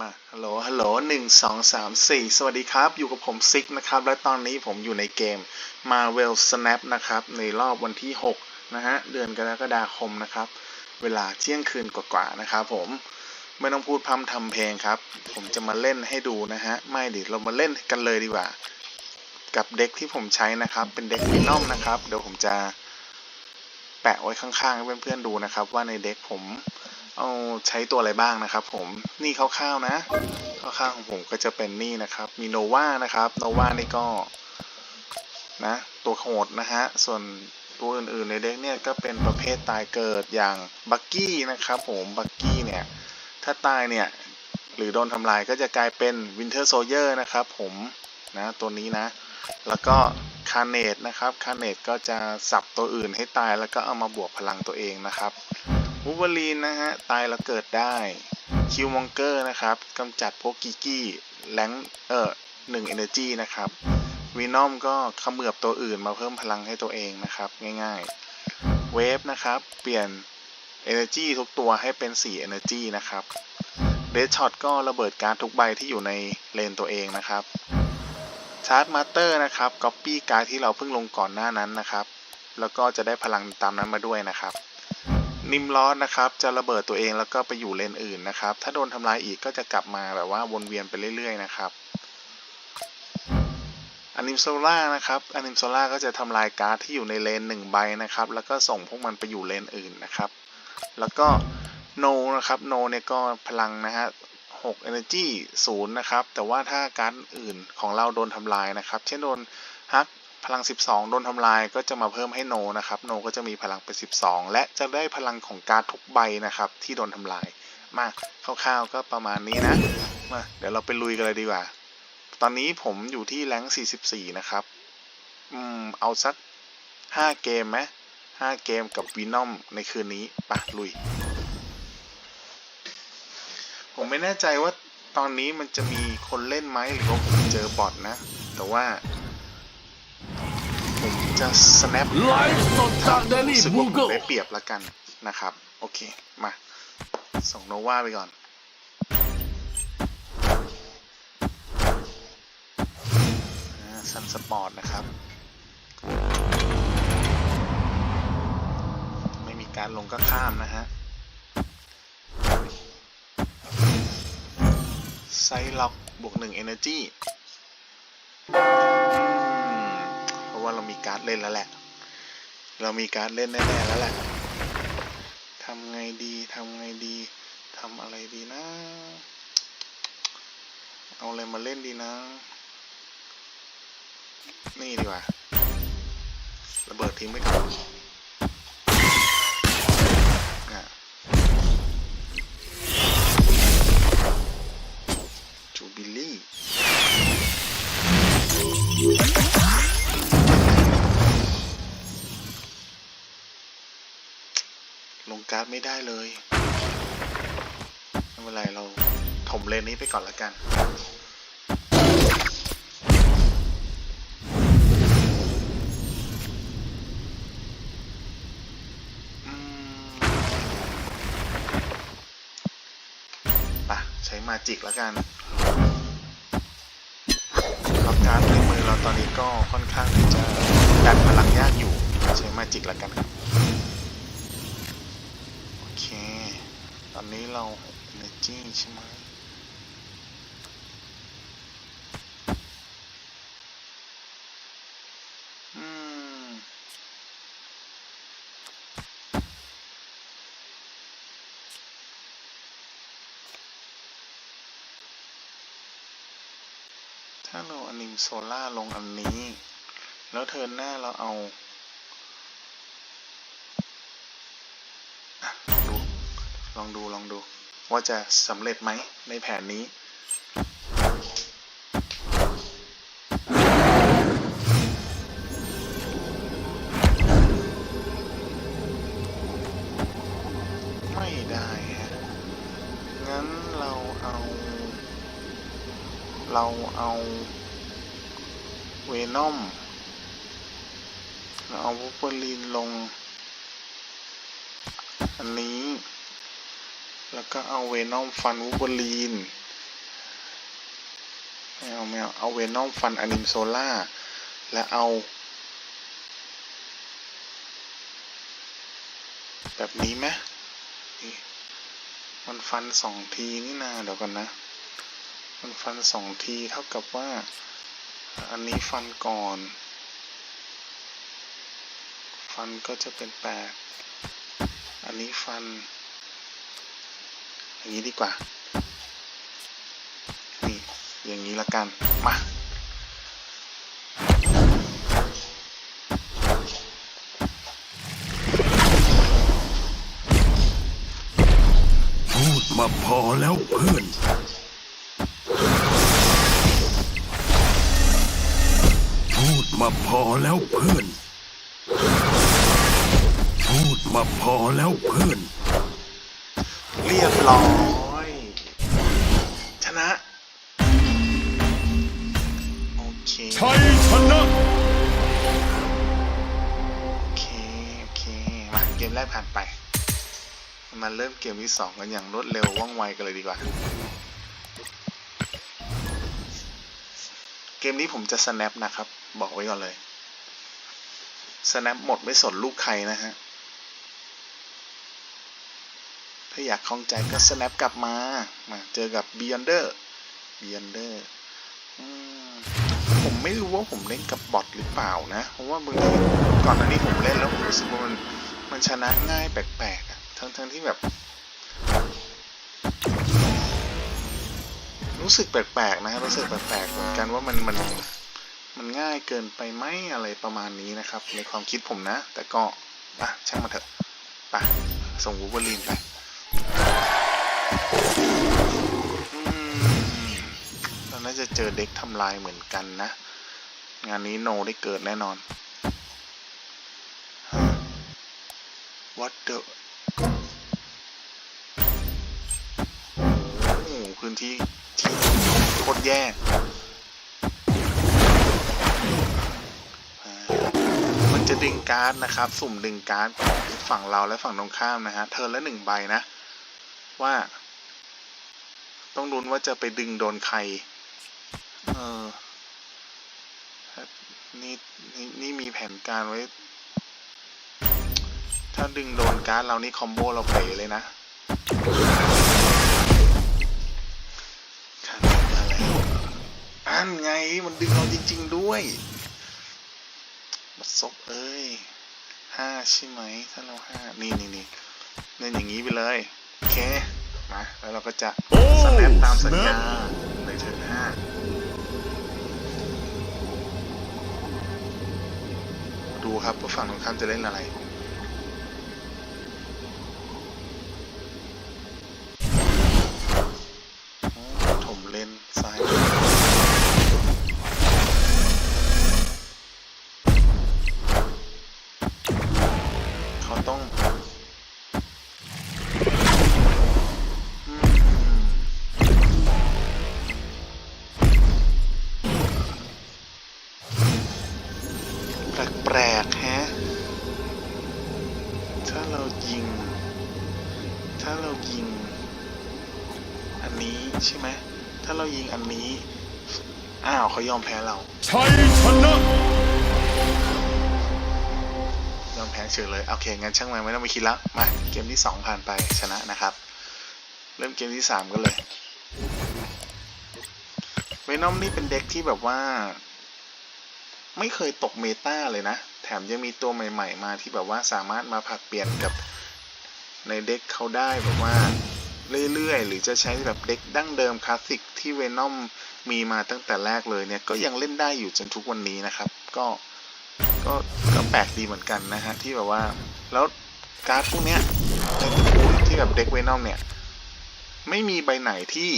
มาฮัลโหล ฮัลโหลหนึ่งสองสามสี่สวัสดีครับ อยู่กับผมซิกนะครับ และตอนนี้ผมอยู่ในเกม Marvel Snap นะครับ ในรอบวันที่ 6 นะฮะ เดือนกรกฎาคมนะครับ เวลาเที่ยงคืนกว่าๆ นะครับผม ไม่ต้องพูดพร่ำทำเพลงครับ ผมจะมาเล่นให้ดูนะฮะ ไม่ดิ เรามาเล่นกันเลยดีกว่า กับเด็กที่ผมใช้นะครับ เป็นเด็กวินอมนะครับ เดี๋ยวผมจะแปะไว้ข้างๆให้เพื่อนๆดูนะครับ ว่าในเด็กผม เอาใช้ตัวอะไรบ้างนะครับ ผมนี่คร่าวๆนะคร่าวๆของผมก็จะเป็นนี่นะครับ มีโนวานะครับโนวานี่ก็นะตัวโหดนะฮะส่วนตัวอื่นๆในเด็กเนี่ยก็เป็นประเภทตายเกิดอย่างบักกี้นะครับผมบักกี้เนี่ยถ้าตายเนี่ยหรือโดนทำลายก็จะกลายเป็นวินเทอร์โซเยอร์นะครับผมนะตัวนี้นะ แล้วก็คาเนตนะครับคาเนตก็จะสับตัวอื่นให้ตายแล้วก็เอามาบวกพลังตัวเองนะครับ วูเวอรีนนะฮะ ตายแล้วเกิดได้ คิวมองเกอร์นะครับกำจัดพวกกิกกี้แรงเออหนึ่งเอเนอร์จีนะครับวีนอมก็ขมือบตัวอื่นมาเพิ่มพลังให้ตัวเองนะครับ ง่ายๆ เวฟนะครับ เปลี่ยน Energy ทุกตัวให้เป็น 4 Energy นะครับเดชช็อตก็ระเบิดการ์ดทุกใบที่อยู่ในเลนตัวเองนะครับชาร์จมาสเตอร์นะครับก๊อปปี้การ์ดที่เราเพิ่งลงก่อนหน้านั้นนะครับ แล้วก็จะได้พลังตามนั้นมาด้วยนะครับ นิมลอสนะครับ จะระเบิดตัวเองแล้วก็ไปอยู่เลนอื่นนะครับ ถ้าโดนทำลายอีกก็จะกลับมาแบบว่าวนเวียนไปเรื่อยๆนะครับอนิมโซล่านะครับอนิมโซล่าก็จะทำลายการ์ดที่อยู่ในเลนหนึ่งใบนะครับ แล้วก็ส่งพวกมันไปอยู่เลนอื่นนะครับ แล้วก็โนนะครับโนเนี่ยก็พลังนะฮะ6 energy 0นะครับ แต่ว่าถ้าการ์ดอื่นของเราโดนทำลายนะครับ เช่นโดนฮัก พลัง 12 โดนทำลายก็จะมาเพิ่มให้โนนะครับโนก็จะมีพลังเป็น 12 และจะได้พลังของการ์ดทุกใบนะครับที่โดนทำลาย มาคร่าวๆก็ประมาณนี้นะมาเดี๋ยวเราไปลุยกันเลยดีกว่า ตอนนี้ผมอยู่ที่แรง44 นะครับอืมเอาสัก 5 เกมไหม5เกมกับวีนอมในคืนนี้ปะลุย ผมไม่แน่ใจว่าตอนนี้มันจะมีคนเล่นไหมหรือว่าผมเจอบอทนะ แต่ว่า จะ snap ไลฟ์สดจากเดลี่รู้สึกบูว่าผมเกิลได้เปรียบแล้วกันนะครับ โอเค มา ส่งโนวาไปก่อนซันสปอร์ตนะครับ ไม่มีการลงก็ข้ามนะฮะไซล็อกบวกหนึ่ง Energy อืมเพราะ ว่าเรามีการ์ดเล่นแล้วแหละ เรามีการ์ดเล่นแน่ๆแล้วแหละทำไงดีทำไงดีทำอะไรดีนะ เอาอะไรมาเล่นดีนะ นี่ดีกว่าระเบิดทิ้งไปก่อน ร์ดไม่ได้เลยไม่เป็นไรเราถมเลนนี้ไปก่อนละกันปะใช้มาจิกแล้วกันครับการในมือเราตอนนี้ก็ค่อนข้างที่จะดันพลังยากอยู่ ใช้มาจิกแล้วกันครับ โอเค ตอนนี้เรา energy ใช่ไหมอืมถ้าเราอนิมโซล่าลงอันนี้ แล้วเทินหน้าเราเอา องดูลองดู ว่าจะสำเร็จไหมในแผนนี้ไม่ได้ฮะงั้นเราเอาเราเอาเวนอมเราเอาวูเปอรีนลง อันนี้ แล้วก็เอาเวนอมฟันวูบอรีนไม่เอาไม่เอาเอาเวนอมฟันอนิมโซล่าและเอา แบบนี้ไหมมันฟันสองทีนี่นาเดี๋ยวกันนะ มันฟันสองทีเท่ากับว่า อันนี้ฟันก่อน ฟันก็จะเป็นแปดอันนี้ฟัน นี้ดีกว่า นี่ อย่างนี้ละกัน มาพูดมาพอแล้วเพื่อนพูดมาพอแล้วเพื่อนพูดมาพอแล้วเพื่อน เรียบร้อย ชนะ โอเค ชัยชนะโอเค โอเค มาเกมแรกผ่านไป มาเริ่มเกมที่สองกันอย่างรวดเร็วว่องไวกันเลยดีกว่า เกมนี้ผมจะ snap นะครับ บอกไว้ก่อนเลย snap หมดไม่สนลูกใครนะฮะ ถ้าอยากคล่องใจก็ snap กลับมา มาเจอกับ Beyonder Beyonder อืมผมไม่รู้ว่าผมเล่นกับบอทหรือเปล่านะ เพราะว่าบางทีก่อนหน้านี้ผมเล่นแล้วผมรู้สึกว่ามันมันชนะง่ายแปลกๆอะทั้งทั้งที่แบบ รู้สึกแปลกๆนะรู้สึกแปลกๆเหมือนกันว่ามันมันมันง่ายเกินไปไหมอะไรประมาณนี้นะครับ ในความคิดผมนะ แต่ก็อะช่างมันเถอะไปส่งวูเวอรีนไปาจะเจอเด็กทำลายเหมือนกันนะ งานนี้โนได้เกิดแน่นอน What the โอ้พื้นที่ที่โคตรแย่มันจะดึงการ์ดนะครับ สุ่มดึงการ์ดของฝั่งเราและฝั่งตรงข้ามนะฮะ เทิร์นละหนึ่งใบนะ ว่า ต้องลุ้นว่าจะไปดึงโดนใคร เออนี่นี่นี่มีแผนการไว้ ถ้าดึงโดนการ์ดเรานี่คอมโบเราเป๋เลยนะขันมาแล้วอันไงมันดึงเราจริง ๆ ด้วยบัดซบเอ้ยห้าใช่ไหม ถ้าเราห้านี่นี่นี่เล่นอย่างนี้ไปเลย โอเค มา แล้วเราก็จะโอ้สแนปตามสัญญา snap ในเทิร์นห้าูครับว่าฝั่งตรงข้ามจะเล่นอะไร ถมเลนซ้ายเขาต้อง ยิงอันนี้ อ้าวเขายอมแพ้เรา ชัยชนะยอมแพ้เฉยเลย โอเค งั้นช่างมันไม่ต้องไปคิดแล้วมา เกมที่สองผ่านไปชนะนะครับ เริ่มเกมที่สามกันเลย เวนอมนี่เป็นเด็กที่แบบว่า ไม่เคยตกเมตาเลยนะ แถมยังมีตัวใหม่ ๆ มาที่แบบว่าสามารถมาผลัดเปลี่ยนกับในเด็กเขาได้แบบว่า เรื่อยๆ หรือจะใช้แบบเด็กดั้งเดิมคลาสสิกที่เวนอมมีมาตั้งแต่แรกเลยเนี่ยก็ยังเล่นได้อยู่จนทุกวันนี้นะครับ ก็ก็ก็แปลกดีเหมือนกันนะฮะที่แบบว่าแล้วการ์ดพวกเนี้ยในตระกูลที่แบบเด็กเวนอมเนี่ยไม่มีใบไหนที่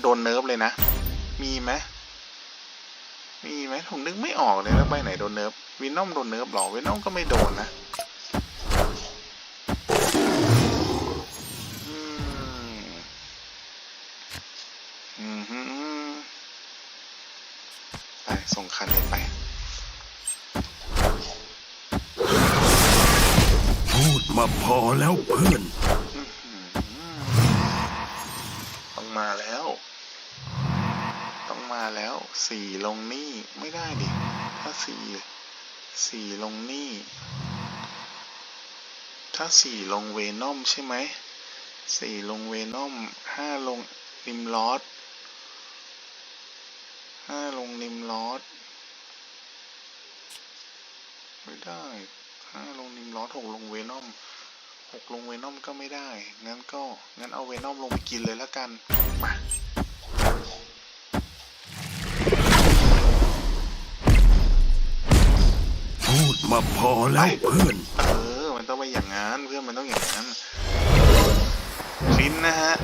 โดนเนิร์ฟเลยนะ มีไหมมีไหมผมนึกไม่ออกเลยว่าใบไหนโดนเนิร์ฟวินอมโดนเนิร์ฟหรอวินอมก็ไม่โดนนะ พูดมาพอแล้วเพื่อน ต้องมาแล้ว ต้องมาแล้วสี่ลงนี่ไม่ได้ดิ ถ้าสี่สี่ลงนี่ ถ้าสี่ลงเวนอมใช่ไหมสี่ลงเวนอมห้าลงนิมลอสห้าลงนิมลอสไม่ได้ห้าลงนิมลอสหกลงเวนอม หกลงเวนอมก็ไม่ได้ งั้นก็ งั้นเอาเวนอมลงไปกินเลยละกัน มาพูดมาพอแล้วเพื่อน เออ มันต้องไปอย่างนั้นเพื่อนมันต้องอย่างนั้นคลินนะฮะ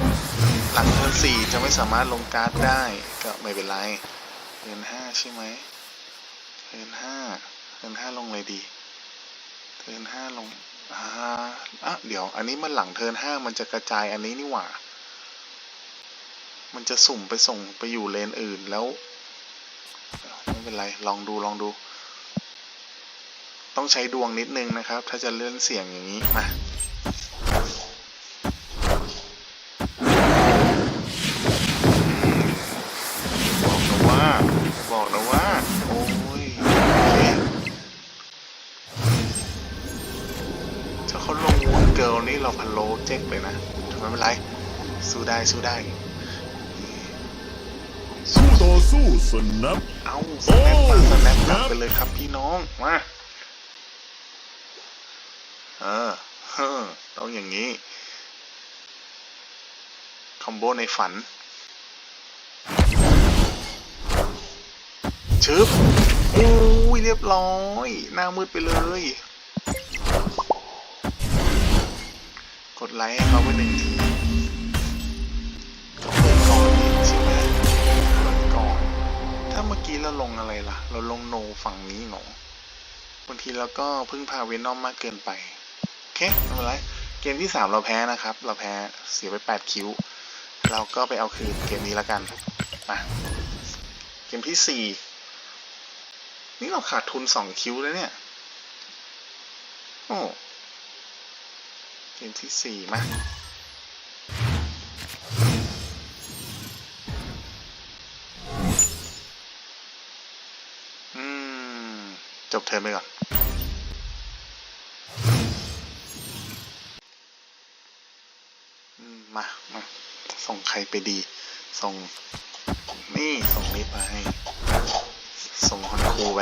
หลังเทิร์นสี่จะไม่สามารถลงการ์ดได้ก็ไม่เป็นไรเทิร์นห้าใช่ไหมเทิร์นห้าเทิร์นห้าลงเลยดีเทิร์นห้าลงอ่าอะ เดี๋ยว อันนี้มันหลังเทินห้ามันจะกระจายอันนี้นี่หว่า มันจะสุ่มไปส่งไปอยู่เลนอื่นแล้ว ไม่เป็นไร ลองดูลองดู ต้องใช้ดวงนิดนึงนะครับ ถ้าจะเลื่อนเสียงอย่างนี้มา เราพันโลเจ๊กเลยนะไม่เป็นไร สู้ได้สู้ได้ สู้ต่อสู้สนับ เอาสแนปมาสแนปกลับไปเลยครับพี่น้อง มาเออเฮ้อต้องอย่างนี้ คอมโบในฝันชึบโอ้ยเรียบร้อย หน้ามืดไปเลย กดไลค์ให้เขาไว้หนึ่งทีเปิดก่อนนี่ใช่ไหมเปิดก่อน ถ้าเมื่อกี้เราลงอะไรล่ะ เราลงโนฝั่งนี้หนอบางทีเราก็พึ่งพาเวนอมมากเกินไป โอเคไม่เป็นไร เกมที่สามเราแพ้นะครับ เราแพ้เสียไปแปดคิว เราก็ไปเอาคืนเกมนี้แล้วกัน มา เกมที่สี่นี่เราขาดทุนสองคิวแล้วเนี่ย โอ้ เกมที่สี่มาอืม จบเทิร์นไปก่อนมมา มา ส่งใครไปดี ส่ง นี่ ส่งนี้ไป ส่งฮอนคูไป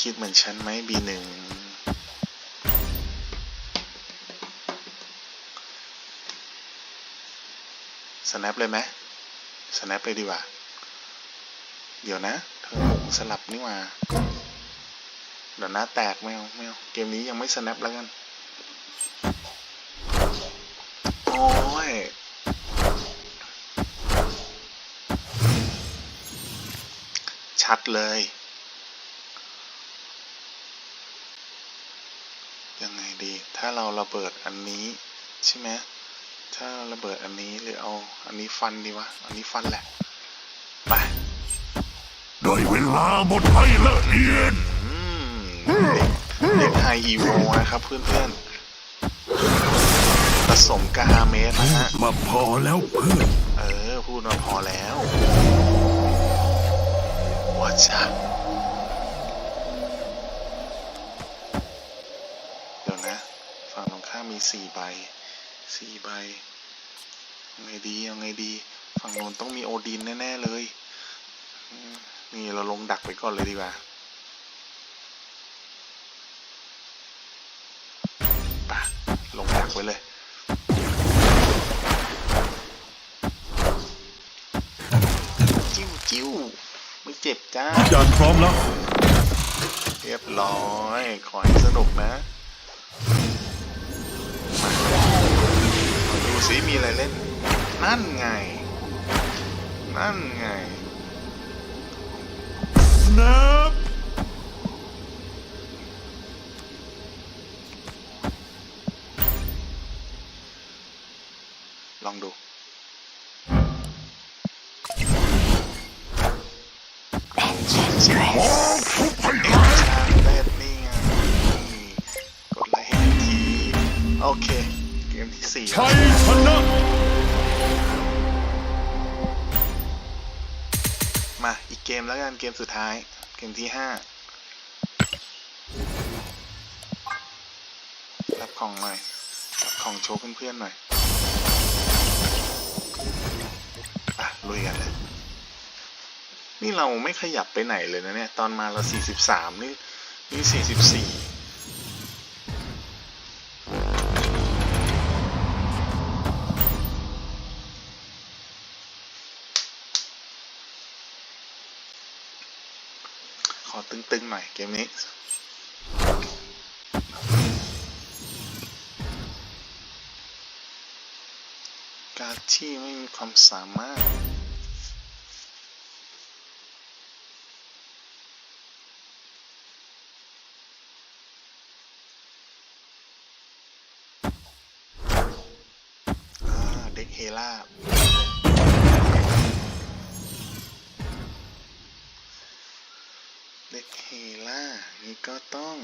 คิดเหมือนฉันไหมบีหนึ่งสแนปเลยไหมสแนปเลยดีกว่า เดี๋ยวนะ เธอหงสลับนี่ว่าเดี๋ยวหน้าแตกไม่เอาไม่เอาเกมนี้ยังไม่สแนปแล้วกัน โอ้ยชัดเลย ยังไง ดี ถ้าเราระเบิดอันนี้ใช่ไหมถ้าระเบิดอันนี้หรือเอาอันนี้ฟันดีวะ อันนี้ฟันแหละ ไปได้เวลาหมดให้ละเอียดอืมเด็กไฮอีโวนะครับเพื่อนๆผสมกาฮาเมสนะฮะ มาพอแล้วเพื่อน เออ พูดมาพอแล้วว่าจะ มมีสี่ใบสี่ใบเอาไงดีเอาไงดี ฝั่งโน้นต้องมีโอดินแน่ ๆ เลยอืมนี่เราลงดักไปก่อนเลยดีกว่าไปะลงดักไว้เลยจิ้วจิ้วไม่เจ็บจ้าจานพร้อมแล้ว เรียบร้อย ขอให้สนุกนะ มาดูซิมีอะไรเล่น นั่นไง นั่นไงนับลองดูมองทุบให้เอ็กชาร์เต็ดนี่ไงนี่กดไลค์ให้ สี่ชัยชนะมาอีกเกมแล้วกันเกมสุดท้าย เกมที่ห้ารับของหน่อยรับของโชว์เพื่อนๆหน่อยอะลุยกันเลยนี่เราไม่ขยับไปไหนเลยนะเนี่ย ตอนมาเรา 43 นี่นี่ 44 ตึงๆหน่อยเกมนี้การที่ไม่มีความสามารถอ่าเด็กเฮล่า เด็กเฮล่านี่ก็ต้อง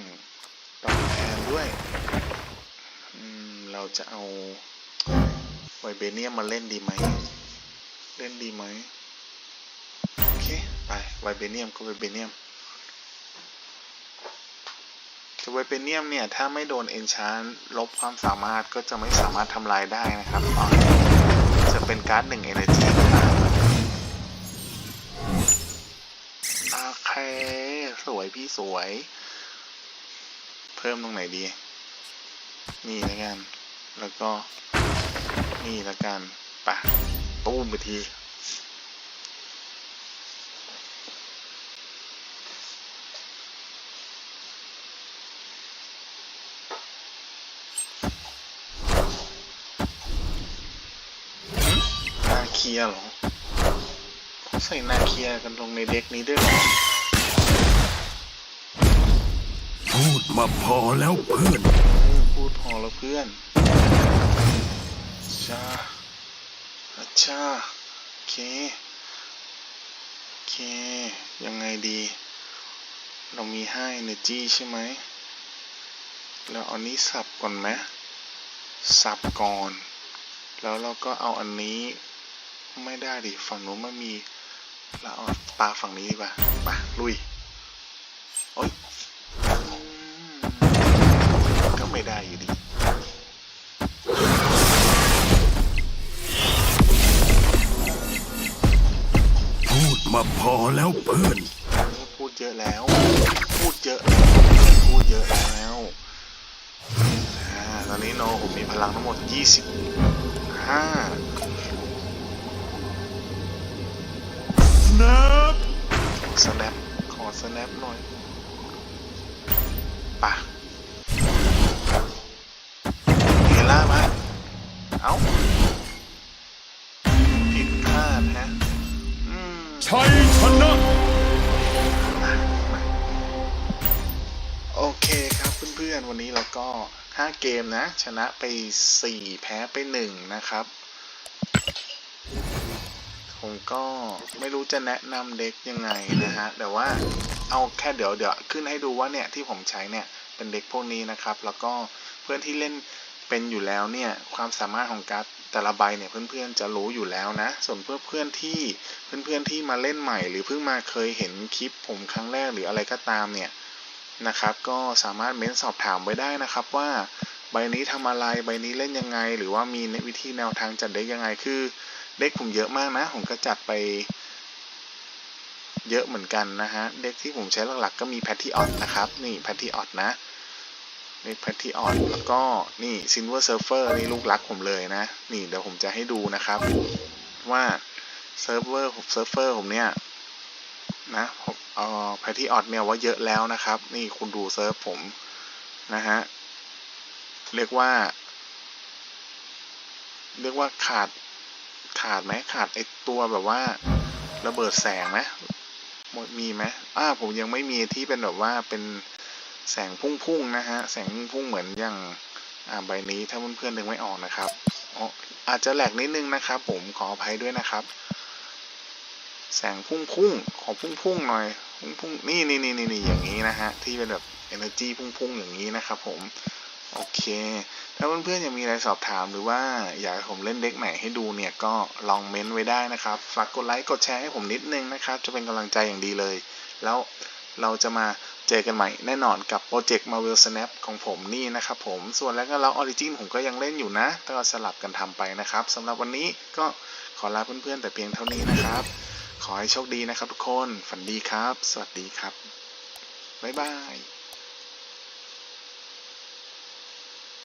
ตอบแทนด้วยอืมเราจะเอาไวเบเนียมมาเล่นดีไหม เล่นดีไหม โอเค ไปไวเบเนียมก็ไวเบเนียมแต่ไวเบเนียมเนี่ย ถ้าไม่โดนเอนชานลบความสามารถก็จะไม่สามารถทำลายได้นะครับ จะเป็นการ์ดหนึ่งเอเนจีนะครับ เค สวยพี่สวย เพิ่มตรงไหนดี นี่แล้วกัน แล้วก็ นี่แล้วกันปะตู้มไปทีนาเคียเหรอ ใส่นาเคียกันลงในเด็กนี้ด้วยเหรอพูดมาพอแล้วเพื่อนเออพูดพอแล้วเพื่อนชาอาชาโอเคโอเค ยังไงดี เรามีให้ energy ใช่ไหม แล้วเอานี้สับก่อนไหมสับก่อน แล้วเราก็เอาอันนี้ไม่ได้ดิฝั่งนู้นไม่มี เราเอาปลาฝั่งนี้ดีกว่าไปลุยโอ๊ยอืมก็ไม่ได้อยู่ดีพูดมาพอแล้วเพื่อนพูดเยอะแล้ว พูดเยอะพูดเยอะแล้วอ่าตอนนี้โนผมมีพลังทั้งหมด 25 snap สแนปขอสแนปหน่อยป่ะเฮล่ามา เอ้าผิดพลาดฮะอืมชัยชนะ โอเคครับเพื่อนๆ วันนี้เราก็ 5 เกมนะ ชนะไป 4 แพ้ไป 1 นะครับ ผมก็ไม่รู้จะแนะนำเด็กยังไงนะฮะแต่ว่าเอาแค่เดี๋ยวเดี๋ยวขึ้นให้ดูว่าเนี่ยที่ผมใช้เนี่ยเป็นเด็กพวกนี้นะครับ แล้วก็เพื่อนที่เล่นเป็นอยู่แล้วเนี่ยความสามารถของการ์ดแต่ละใบเนี่ยเพื่อนๆจะรู้อยู่แล้วนะ ส่วนเพื่อนเพื่อนๆที่เพื่อนๆที่มาเล่นใหม่ หรือเพิ่งมาเคยเห็นคลิปผมครั้งแรกหรืออะไรก็ตามเนี่ยนะครับก็สามารถเม้นสอบถามไว้ได้นะครับว่าใบนี้ทำอะไรใบนี้เล่นยังไง หรือว่ามีวิธีแนวทางจัดเด็กยังไงคือ เด็กผมเยอะมากนะ ผมก็จัดไปเยอะเหมือนกันนะฮะเด็กที่ผมใช้หลักๆก็มีแพทที่ออดนะครับ นี่แพทที่ออดนะเด็กแพทที่ออดแล้วก็นี่ซินเวอร์เซิร์ฟเฟอร์นี่ลูกรักผมเลยนะ นี่เดี๋ยวผมจะให้ดูนะครับ ว่าเซิร์ฟเวอร์ผมเซิร์ฟเวอร์ผมเนี่ยนะผมเอ่อแพทที่ออดเนี่ยว่าเยอะแล้วนะครับ นี่คุณดูเซิร์ฟผมนะฮะเรียกว่า เรียกว่าขาด ขาดไหมขาดไอตัวแบบว่า ระเบิดแสงไหมมีไหมอ่าผมยังไม่มีที่เป็นแบบว่าเป็นแสงพุ่งๆนะฮะ แสงพุ่งเหมือนอย่างอ่าใบนี้ถ้าเพื่อนๆดึงไม่ออกนะครับอ๋ออาจจะแหลกนิดนึงนะครับ ผมขออภัยด้วยนะครับ แสงพุ่งพุ่งๆขอพุ่งพุ่งๆหน่อยพุ่งพุ่งๆนี่นี่นี่นี่อย่างนี้นะฮะที่เป็นแบบ energy พุ่งพุ่งๆอย่างนี้นะครับ ผม โอเค ถ้าเพื่อนๆยังมีอะไรสอบถามหรือว่าอยากให้ผมเล่นเด็กไหนให้ดูเนี่ยก็ลองเม้นต์ไว้ได้นะครับ ฝากกดไลค์กดแชร์ให้ผมนิดนึงนะครับ จะเป็นกำลังใจอย่างดีเลย แล้วเราจะมาเจอกันใหม่แน่นอนกับโปรเจกต์ Marvel Snap ของผมนี่นะครับผม ส่วนแล้วก็เราออริจินผมก็ยังเล่นอยู่นะก็สลับกันทำไปนะครับสำหรับวันนี้ก็ขอลาเพื่อนๆแต่เพียงเท่านี้นะครับ ขอให้โชคดีนะครับทุกคน ฝันดีครับ สวัสดีครับ บ๊ายบาย